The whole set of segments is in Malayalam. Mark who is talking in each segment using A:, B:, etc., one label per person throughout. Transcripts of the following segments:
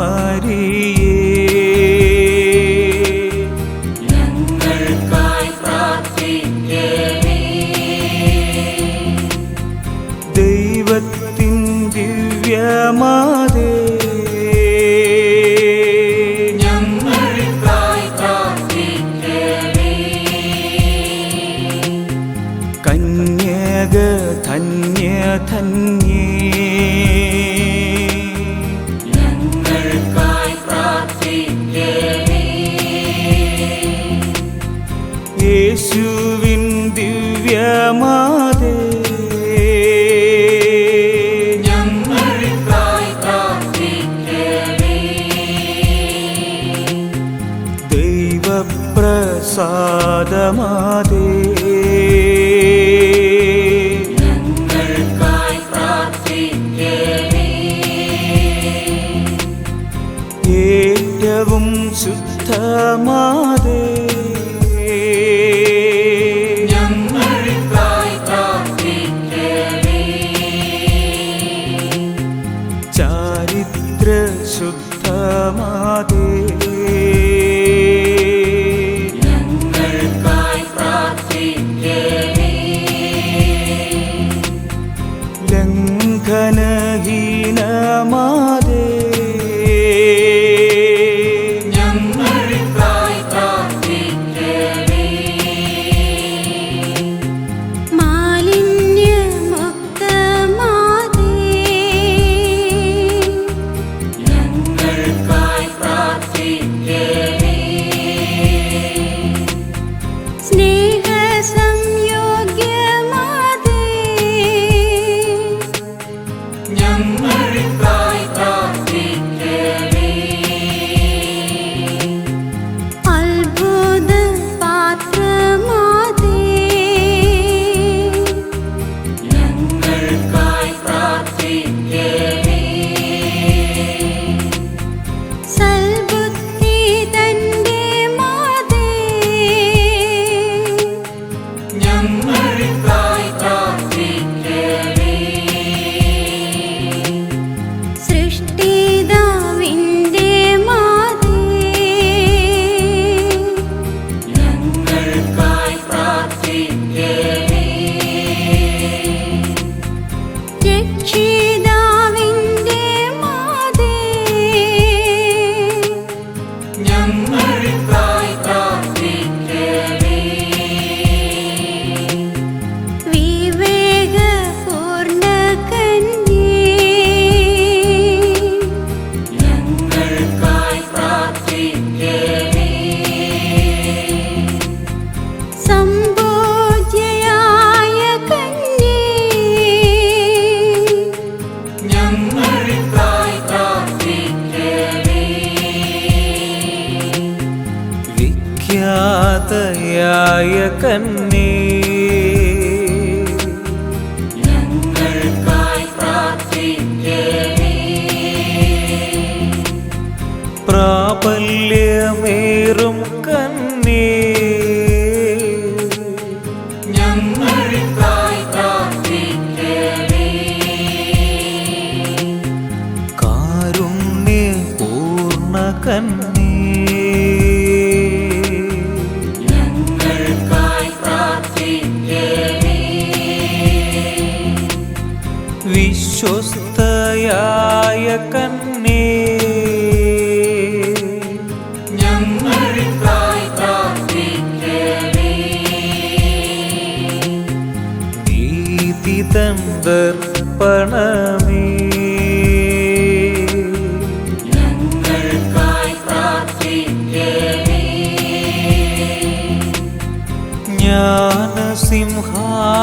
A: പരിശുദ്ധയാമരിയേ.
B: ഞങ്ങൾക്കായി പ്രാർത്ഥിക്കണേ
A: ദൈവത്തിൻ
B: ദിവ്യമാ
A: യേശുവിൻ ദിവ്യമാതേ.
B: പ്രസാദമാതേ
A: ഏറ്റവും ശുദ്ധമാതേ.
B: കലകി
A: സഹായ കന്ന തർപ്പണമേ ജ്ഞാന
B: സിംഹാസനമേ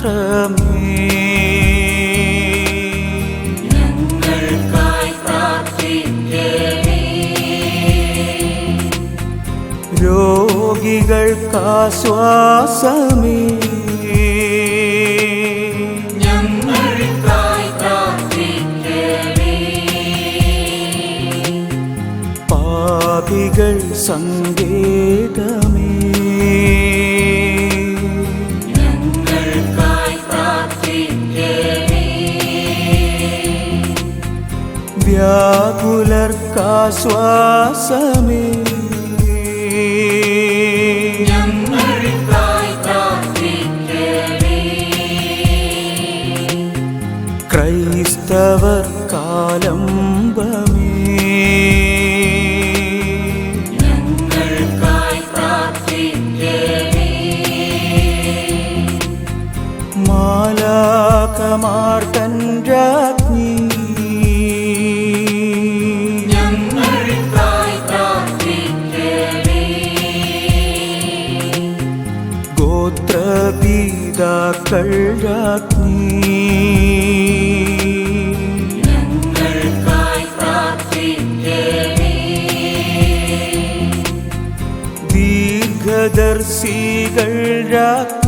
B: മാത്രമേ.
A: രോഗികൾക്കാശ്വാസമേ. പാപികൾ സങ്കേതമേ.
B: പുലർക്കാശ്വാസമേ.
A: ക്രൈസ്തവർ
B: കാലംബം
A: പിതാക്കൾ രാജ്ഞി. ദീർഘദർശികൾ രാജ്ഞി.